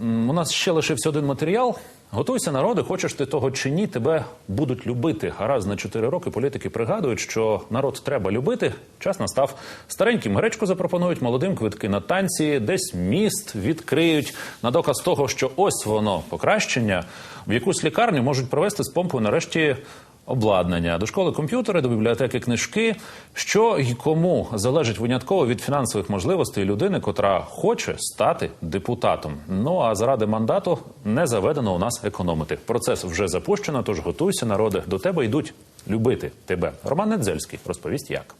у нас ще лишився один матеріал. Готуйся, народи, хочеш ти того чи ні, тебе будуть любити. А раз на чотири роки політики пригадують, що народ треба любити. Час настав стареньким гречку запропонують, молодим квитки на танці, десь міст відкриють на доказ того, що ось воно покращення. В якусь лікарню можуть провести з помпою нарешті обладнання, до школи комп'ютери, до бібліотеки книжки, що й кому залежить винятково від фінансових можливостей людини, котра хоче стати депутатом. Ну а заради мандату не заведено у нас економити. Процес вже запущено. Тож готуйся, народи. До тебе йдуть любити тебе. Роман Недзельський розповість як.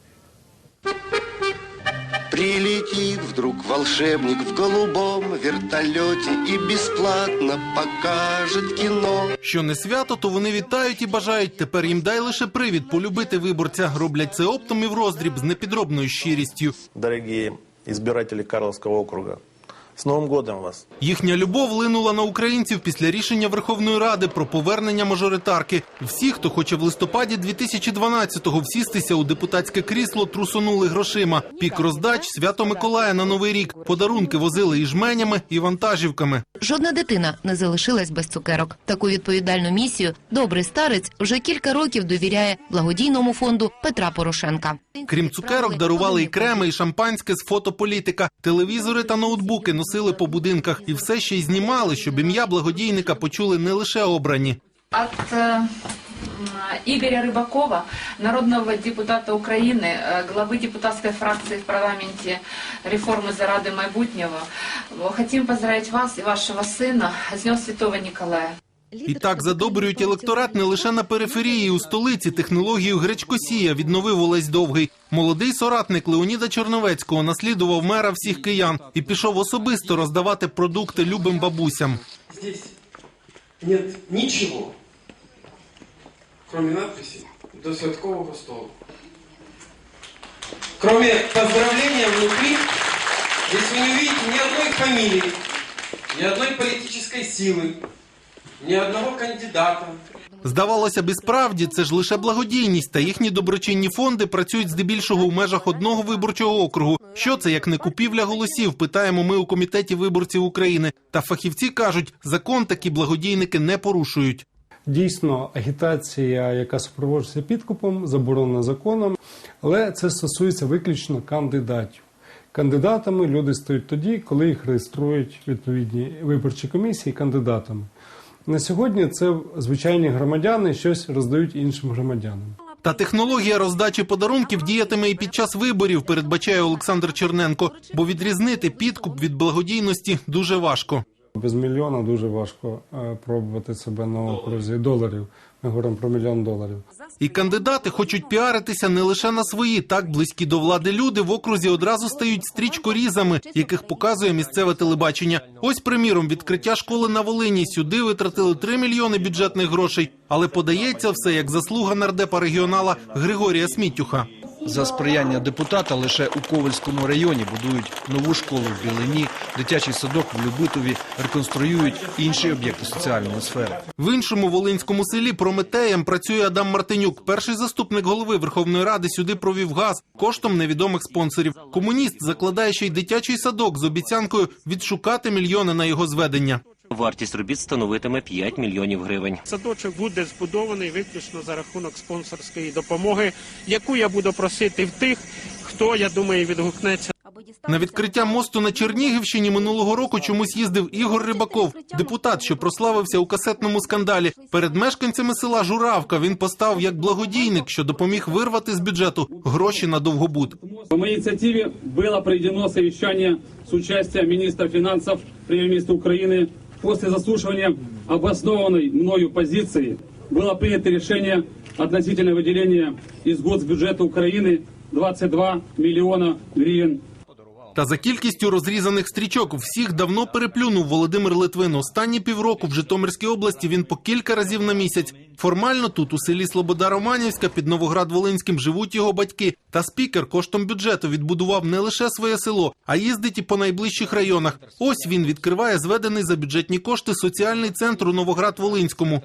Прилетит вдруг волшебник в голубом вертольоті і безплатно покажет кіно. Що не свято, то вони вітають і бажають. Тепер їм дай лише привід полюбити виборця. Роблять це оптом і в роздріб з непідробною щирістю. Дорогі избиратели Карловского округа. С Новым годом вас! Їхня любов линула на українців після рішення Верховної Ради про повернення мажоритарки. Всі, хто хоче в листопаді 2012-го всістися у депутатське крісло, трусонули грошима. Пік роздач свято Миколая на новий рік. Подарунки возили і жменями, і вантажівками. Жодна дитина не залишилась без цукерок. Таку відповідальну місію добрий старець вже кілька років довіряє благодійному фонду Петра Порошенка. Крім цукерок, дарували і креми, і шампанське з фотополітика. Телевізори та ноутбуки носили по будинках і все ще й знімали, щоб ім'я благодійника почули не лише обрані. От э, м, Игоря Рыбакова, народного депутата Украины, э, главы депутатской фракции в парламенте реформы заради майбутнього, хотим поздравить вас и вашего сына с Днем Святого Николая. І так задобрюють електорат не лише на периферії у столиці. Технологію гречкосія відновив Олесь Довгий. Молодий соратник Леоніда Чорновецького наслідував мера всіх киян і пішов особисто роздавати продукти любим бабусям. Здесь нет ничего, кроме надписи до святкового столу. Кроме поздравления внутри, здесь вы не увидите ни одной фамилии, ни одной политической силы, ни одного кандидата. Здавалося б, і справді це ж лише благодійність, та їхні доброчинні фонди працюють здебільшого у межах одного виборчого округу. Що це як не купівля голосів? Питаємо ми у комітеті виборців України. Та фахівці кажуть, закон такі благодійники не порушують. Дійсно, агітація, яка супроводжується підкупом, заборонена законом, але це стосується виключно кандидатів. Кандидатами люди стають тоді, коли їх реєструють відповідні виборчі комісії кандидатами. На сьогодні це звичайні громадяни щось роздають іншим громадянам. Та технологія роздачі подарунків діятиме і під час виборів, передбачає Олександр Черненко. Бо відрізнити підкуп від благодійності дуже важко. Без мільйона дуже важко е, пробувати себе на окрузі доларів. Ми говоримо про мільйон доларів. І кандидати хочуть піаритися не лише на свої, так близькі до влади люди в окрузі одразу стають стрічкорізами, яких показує місцеве телебачення. Ось, приміром, відкриття школи на Волині. Сюди витратили 3 мільйони бюджетних грошей, але подається все як заслуга нардепа регіонала Григорія Сміттюха. За сприяння депутата лише у Ковальському районі будують нову школу в Білині, дитячий садок в Любитові, реконструюють інші об'єкти соціальної сфери. В іншому волинському селі Прометеєм працює Адам Мартинюк. Перший заступник голови Верховної Ради сюди провів газ коштом невідомих спонсорів. Комуніст закладає ще й дитячий садок з обіцянкою відшукати мільйони на його зведення. Вартість робіт становитиме 5 мільйонів гривень. Садочок буде збудований виключно за рахунок спонсорської допомоги, яку я буду просити в тих, хто, я думаю, відгукнеться На відкриття мосту на Чернігівщині минулого року чомусь їздив Ігор Рибаков, депутат, що прославився у касетному скандалі. Перед мешканцями села Журавка він постав як благодійник, що допоміг вирвати з бюджету гроші на довгобуд. По моей инициативе было проведено совещание с участием министра финансов, премьер-министра Украины После заслушивания обоснованной мною позиции было принято решение относительно выделения из госбюджета Украины 22 миллиона гривен Та за кількістю розрізаних стрічок всіх давно переплюнув Володимир Литвин. Останні півроку в Житомирській області він по кілька разів на місяць Формально тут, у селі Слобода Романівська, під Новоград-Волинським живуть його батьки. Та спікер коштом бюджету відбудував не лише своє село, а їздить і по найближчих районах. Ось він відкриває зведений за бюджетні кошти соціальний центр у Новоград-Волинському.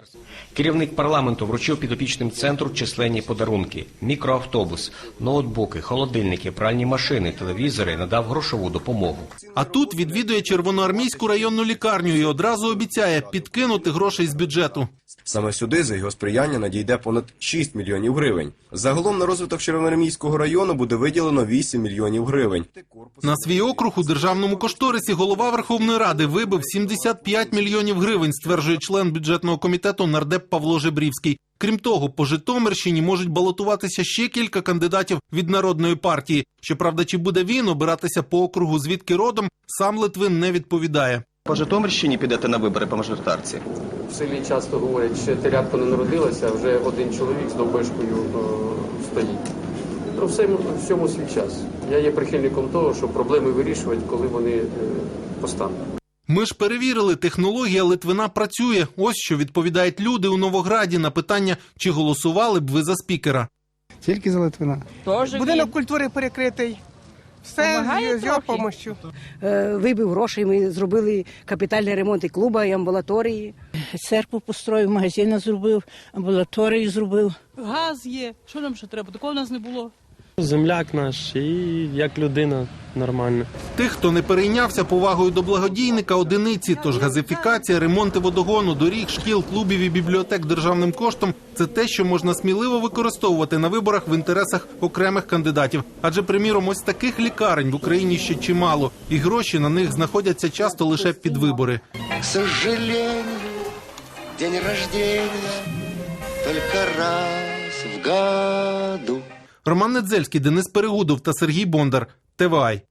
Керівник парламенту вручив підопічним центру численні подарунки: мікроавтобус, ноутбуки, холодильники, пральні машини, телевізори, надав грошову допомогу. А тут відвідує червоноармійську районну лікарню і одразу обіцяє підкинути грошей з бюджету. Саме сюди за його сприяння надійде понад 6 мільйонів гривень. Загалом на розвиток Червоноармійського району буде виділено 8 мільйонів гривень. На свій округ у державному кошторисі голова Верховної Ради вибив 75 мільйонів гривень, стверджує член бюджетного комітету нардеп Павло Жебрівський. Крім того, по Житомирщині можуть балотуватися ще кілька кандидатів від народної партії. Щоправда, чи буде він обиратися по округу, звідки родом, сам Литвин не відповідає. По Житомирщині підете на вибори по мажоритарці? В селі часто говорять, що телятко не народилося, а вже один чоловік з довбешкою е, стоїть. Ну, всьому, всьому свій час. Я є прихильником того, що проблеми вирішувати, коли вони е, постануть. Ми ж перевірили, технологія Литвина працює. Ось що відповідають люди у Новограді на питання, чи голосували б ви за спікера. Тільки за Литвина. Будинок культури перекритий. Все Помагає з його допомогою. Е, вибив грошей, ми зробили капітальний ремонт і клуба, і амбулаторії. Церкву построїв, магазин зробив, амбулаторію зробив. Газ є. Що нам ще треба? Такого в нас не було. Земляк наш і як людина нормальна. Тих, хто не перейнявся повагою до благодійника, одиниці. Тож газифікація, ремонти водогону, доріг, шкіл, клубів і бібліотек державним коштом це те, що можна сміливо використовувати на виборах в інтересах окремих кандидатів. Адже, приміром, ось таких лікарень в Україні ще чимало, і гроші на них знаходяться часто лише під вибори. К сожалению, день рождения только раз в году. Роман Недзельський, Денис Перегудов та Сергій Бондар. ТВАЙ.